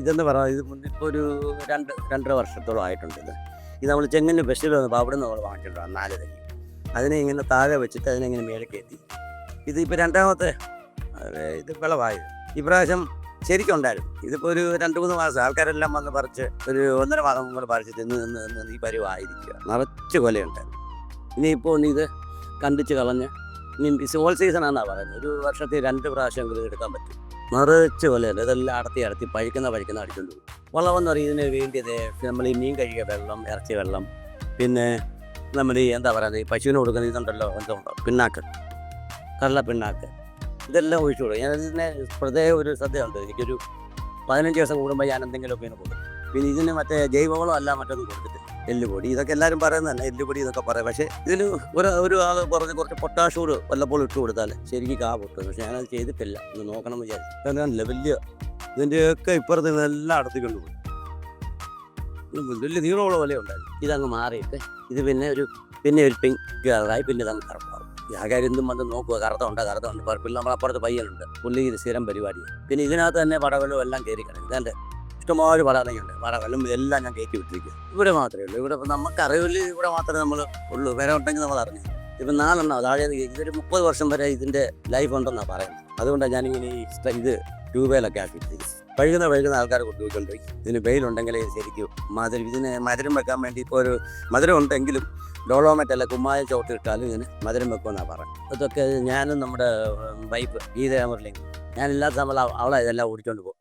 ഇതെന്ന് പറഞ്ഞാൽ ഇത് ഇപ്പോൾ ഒരു രണ്ട് രണ്ടര വർഷത്തോളം ആയിട്ടുണ്ട് ഇത്. ഇത് നമ്മൾ ചെങ്ങന്ന് ബസ്സിൽ വന്നപ്പോൾ അവിടെ നിന്ന് നമ്മൾ വാങ്ങിച്ചിട്ടുണ്ട് നാല് തൈ അതിനെ ഇങ്ങനെ താഴെ വെച്ചിട്ട് അതിനെ ഇങ്ങനെ മേലെ കയറ്റി ഇത് ഇപ്പോൾ രണ്ടാമത്തെ ഇത് വിളവായത് ഇപ്രാവശ്യം ശരിക്കും ഉണ്ടായിരുന്നു. ഇതിപ്പോൾ ഒരു രണ്ട് മൂന്ന് മാസം ആൾക്കാരെല്ലാം വന്ന് പറിച്ച് ഒരു ഒന്നര മാസം മുമ്പ് പറിച്ച് തിന്ന് നിന്ന് നിന്ന് ഈ പരിവായിരിക്കുക. നിറച്ച് കൊലയുണ്ടായിരുന്നു. ഇനിയിപ്പോൾ ഇത് കണ്ടിച്ച് കളഞ്ഞ് ഇനി സീസൺ ആണെന്നാണ് പറയുന്നത്. ഒരു വർഷത്തിൽ രണ്ട് പ്രാവശ്യം എടുക്കാൻ പറ്റും. നിറച്ച് കൊലയുണ്ട് ഇതെല്ലാം അടത്തി അടത്തി പഴിക്കുന്ന പഴിക്കുന്ന അടിച്ചുകൊണ്ട് പോകും. വളമെന്ന് പറയുന്നതിന് വേണ്ടിയത് നമ്മൾ ഈ മീൻ കഴുകിയ വെള്ളം ഇറച്ചി വെള്ളം പിന്നെ നമ്മൾ ഈ എന്താ പറയുന്നത് ഈ പശുവിന് കൊടുക്കുന്ന ഇതുണ്ടല്ലോ എന്തുണ്ടോ പിണ്ണാക്ക് കള്ള പിണ്ണാക്ക് ഇതെല്ലാം ഒഴിച്ചു കൊടുക്കും. ഞാൻ ഇതിനെ പ്രത്യേക ഒരു ശ്രദ്ധയുണ്ട്. എനിക്കൊരു പതിനഞ്ച് ദിവസം കൂടുമ്പോൾ ഞാൻ എന്തെങ്കിലുമൊക്കെ ഇങ്ങനെ കൊടുക്കും. പിന്നെ ഇതിന് മറ്റേ ജൈവവളം അല്ല മറ്റൊന്നും കൊടുത്തിട്ട്. എല്ലുപൊടി ഇതൊക്കെ എല്ലാവരും പറയുന്നത് തന്നെ എല്ലുപൊടി ഇതൊക്കെ പറയാം. പക്ഷേ ഇതിന് ഒരു ഒരു ആൾ പറഞ്ഞ് കുറച്ച് പൊട്ടാഷ് കൂട് വല്ലപ്പോഴും ഇട്ട് കൊടുത്താൽ ശരിക്കും കാ പൊട്ടും. പക്ഷേ ഞാനത് ചെയ്തിട്ടില്ല. ഒന്ന് നോക്കണം വിചാരിച്ചു. കാരണം വലിയ ഇതിന്റെയൊക്കെ ഇപ്പുറത്ത് ഇതെല്ലാം അടത്തിക്കൊണ്ട് പോയി. ഇത് വലിയ നീളമുള്ള പോലെ ഉണ്ടായിരുന്നു ഇതങ്ങ് മാറിയിട്ട് ഇത് പിന്നെ ഒരു പിന്നെ ഒരു പിങ്ക് കളറായി പിന്നെ ഇതങ്ങ് കറുപ്പാവും. ആ കാര്യം എന്തും വന്ന് നോക്കുക. കറുത്ത ഉണ്ട് കറുത്ത ഉണ്ട്? പിന്നെ നമ്മളപ്പുറത്ത് പയ്യനുണ്ട്. പുള്ളി ഇത് സ്ഥിരം പരിപാടി പിന്നെ ഇതിനകത്ത് തന്നെ പടവലും എല്ലാം കയറി കിടക്കും. ഇതെന്റെ ഇഷ്ടംപോലെ പടവലങ്ങുണ്ട് പടവലും എല്ലാം ഞാൻ കയറ്റി വിട്ടിരിക്കുക ഇവിടെ മാത്രമേ ഉള്ളൂ. ഇവിടെ ഇപ്പം നമുക്ക് അറിവില്ല ഇവിടെ മാത്രമേ നമ്മൾ ഉള്ളൂ. വേറെ ഉണ്ടെങ്കിൽ നമ്മൾ അറിഞ്ഞു ഇപ്പം നാലെണ്ണം അതായത് ഇതൊരു മുപ്പത് വർഷം വരെ ഇതിന്റെ ലൈഫ് ഉണ്ടെന്നാണ് പറയുന്നത്. അതുകൊണ്ടാണ് ഞാനിങ്ങനെ ഈ ഇത് ട്യൂബേലൊക്കെ ആക്കിയിട്ടിരിക്കും പഴുകുന്ന പഴുകുന്ന ആൾക്കാർ കൊണ്ടുപോയി ഇതിന് വെയിലുണ്ടെങ്കിൽ ശരിക്കും മധുരം ഇതിന് മധുരം വെക്കാൻ വേണ്ടി ഇപ്പോൾ ഒരു മധുരം ഉണ്ടെങ്കിലും ഡോളോമെറ്റ് അല്ല കുമ്മായം ചോട്ടിട്ടാലും ഇതിന് മധുരം വെക്കുമെന്നാണ് പറയുന്നത്. ഇതൊക്കെ ഞാനും നമ്മുടെ വൈഫ് ഗീതയാമറിലേക്ക് ഞാനില്ലാത്ത നമ്മൾ അവളെ ഇതെല്ലാം ഓടിച്ചുകൊണ്ട് പോകും.